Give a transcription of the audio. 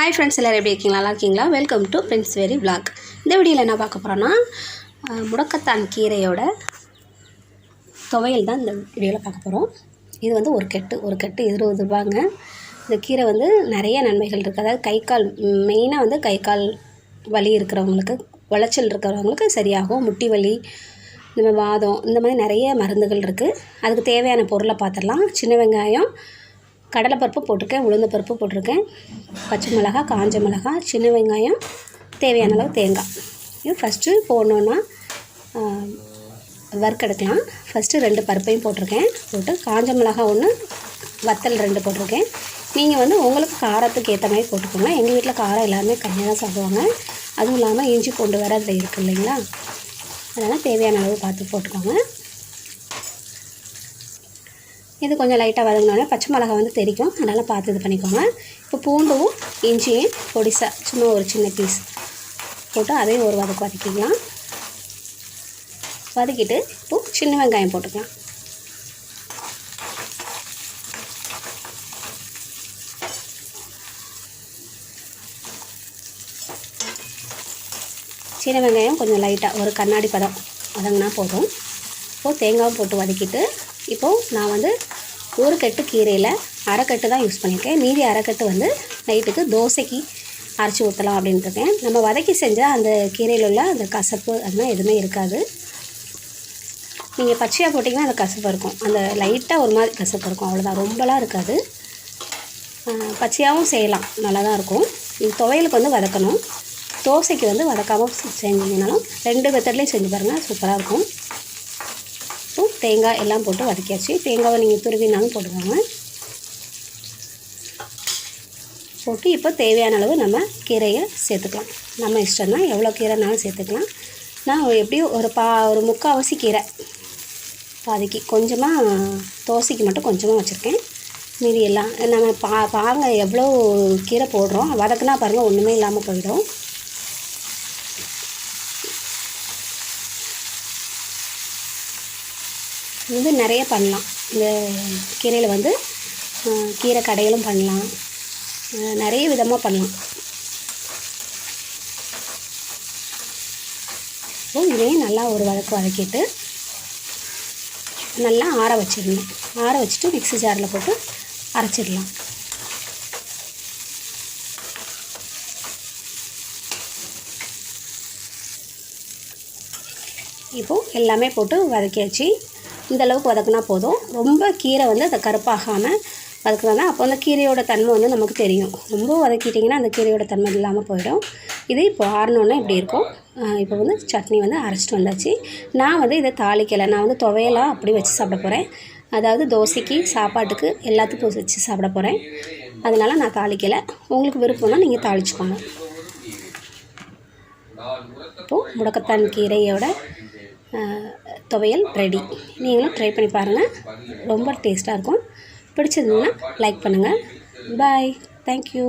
Hi friends எல்லோரும் எப்படி இருக்கீங்களா நல்லா இருக்கீங்களா? Welcome to friends very vlog இந்த வீடியோவில் என்ன பார்க்க போகிறோன்னா முடக்கத்தான் கீரையோட துவையல் தான் இந்த வீடியோவில் பார்க்க போகிறோம் இது வந்து ஒரு கெட்டு ஒரு கெட்டு இருபது ரூபாங்க. இந்த கீரை வந்து நிறைய நன்மைகள் இருக்குது அதாவது கை கால் மெயினாக வந்து கை கால் வலி இருக்கிறவங்களுக்கு உளைச்சல் இருக்கிறவங்களுக்கு சரியாகும். முட்டி வலி இந்த மாதிரி வாதம் இந்த மாதிரி நிறைய மருந்துகள் இருக்குது அதுக்கு தேவையான பொருளை பார்த்துடலாம். சின்ன வெங்காயம் கடலைப்பருப்பு போட்டிருக்கேன் உளுந்த பருப்பு போட்டிருக்கேன் பச்சை மிளகா காஞ்ச மிளகா சின்ன வெங்காயம் தேவையான அளவு தேங்காய். இது ஃபஸ்ட்டு போடணுன்னா வறுக்கெடுக்கலாம் ஃபஸ்ட்டு ரெண்டு பருப்பையும் போட்டிருக்கேன் போட்டு காஞ்ச மிளகா ஒன்று வத்தல் ரெண்டு போட்டிருக்கேன். நீங்கள் வந்து உங்களுக்கு காரத்துக்கு ஏற்ற மாதிரி போட்டுக்கோங்க. எங்கள் வீட்டில் காரம் எல்லாருமே கம்மியாக தான் சாப்பிடுவாங்க. அதுவும் இல்லாமல் இஞ்சி பூண்டு வேறு அதில் இருக்குது இல்லைங்களா? அதனால் தேவையான அளவு பார்த்து போட்டுக்கோங்க. இது கொஞ்சம் லைட்டாக வதங்கினோடனே பச்சை மிளகா வந்து தெரிக்கும் அதனால் பார்த்து இது பண்ணிக்கோங்க. இப்போ பூண்டும் இஞ்சியும் பொடிசாக சும்மா ஒரு சின்ன பீஸ் போட்டு அதையும் ஒரு வதக்கு வதக்கிக்கலாம். வதக்கிட்டு இப்போது சின்ன வெங்காயம் போட்டுக்கலாம். சின்ன வெங்காயம் கொஞ்சம் லைட்டாக ஒரு கண்ணாடி பதம் வதங்கினா போதும். இப்போது தேங்காவும் போட்டு வதக்கிட்டு இப்போது நான் வந்து ஒரு கட்டு கீரையில் அரைக்கட்டு தான் யூஸ் பண்ணியிருக்கேன். மீதி அரைக்கட்டு வந்து நைட்டுக்கு தோசைக்கு அரைச்சி ஊற்றலாம் அப்படின்ட்டு இருக்கேன் நம்ம வதக்கி செஞ்சால் அந்த கீரையில் உள்ள அந்த கசப்பு அதெல்லாம் எதுவுமே இருக்காது. நீங்கள் பச்சையாக போட்டிங்கன்னா அந்த கசப்பு இருக்கும். அந்த லைட்டாக ஒரு மாதிரி கசப்பு இருக்கும். அவ்வளோதான் ரொம்பலாம் இருக்காது. பச்சையாகவும் செய்யலாம். நல்லா தான் இருக்கும். இது துவையலுக்கு வந்து வதக்கணும். தோசைக்கு வந்து வதக்காமல் செஞ்சீங்கன்னாலும் ரெண்டு மெத்தட்லேயும் செஞ்சு பாருங்கள் சூப்பராக இருக்கும். தேங்காய் எல்லாம் போட்டு வதக்கியாச்சு. தேங்காவை நீங்கள் துருவினாலும் போட்டுக்கோங்க. போட்டு இப்போ தேவையான அளவு நம்ம கீரையை சேர்த்துக்கலாம். நம்ம இஷ்டம் தான் எவ்வளோ கீரைனாலும் சேர்த்துக்கலாம். நான் எப்படியும் ஒரு பா ஒரு முக்கால்வாசி கீரை பாதிக்கு கொஞ்சமாக தோசைக்கு மட்டும் கொஞ்சமாக வச்சுருக்கேன். மீதி எல்லாம் நம்ம பா பாருங்க எவ்வளோ கீரை போடுறோம். வதக்குனா பாருங்கள் ஒன்றுமே இல்லாமல் போயிடும். வந்து நிறைய பண்ணலாம். இந்த கீரையில் வந்து கீரை கடையிலும் பண்ணலாம். நிறைய விதமாக பண்ணலாம். இப்போ இதையும் நல்லா ஒரு வதக்கு வதக்கிட்டு நல்லா ஆற வச்சிடணும். ஆற வச்சுட்டு மிக்ஸி ஜாரில் போட்டு அரைச்சிடலாம். இப்போது எல்லாமே போட்டு வதக்கியாச்சு. வச்சு அளவுக்கு வதக்குனா போதும். ரொம்ப கீரை வந்து அதை கருப்பாகாமல் வதக்குனா அப்போ அந்த கீரையோட தன்மை வந்து நமக்கு தெரியும். ரொம்ப வதக்கிட்டிங்கன்னா அந்த கீரையோட தன்மை இல்லாமல் போயிடும். இது இப்போ ஆறினோன்னே இப்படி இருக்கும். இப்போ வந்து சட்னி வந்து அரைச்சிட்டு வந்தாச்சு. நான் வந்து இதை தாளிக்கலை. நான் வந்து துவையலாக அப்படி வச்சு சாப்பிட போகிறேன் அதாவது தோசைக்கு சாப்பாட்டுக்கு எல்லாத்துக்கும் வச்சு சாப்பிட போகிறேன் அதனால் நான் தாளிக்கலை. உங்களுக்கு விருப்பம்னா நீங்கள் தாளிச்சுக்கோங்க. இப்போது முடக்கத்தான் கீரையோட துவையல் ரெடி நீங்களும் ட்ரை பண்ணி பாருங்கள் ரொம்ப டேஸ்ட்டாக இருக்கும். பிடிச்சதுன்னா லைக் பண்ணுங்கள் பாய் தேங்க்யூ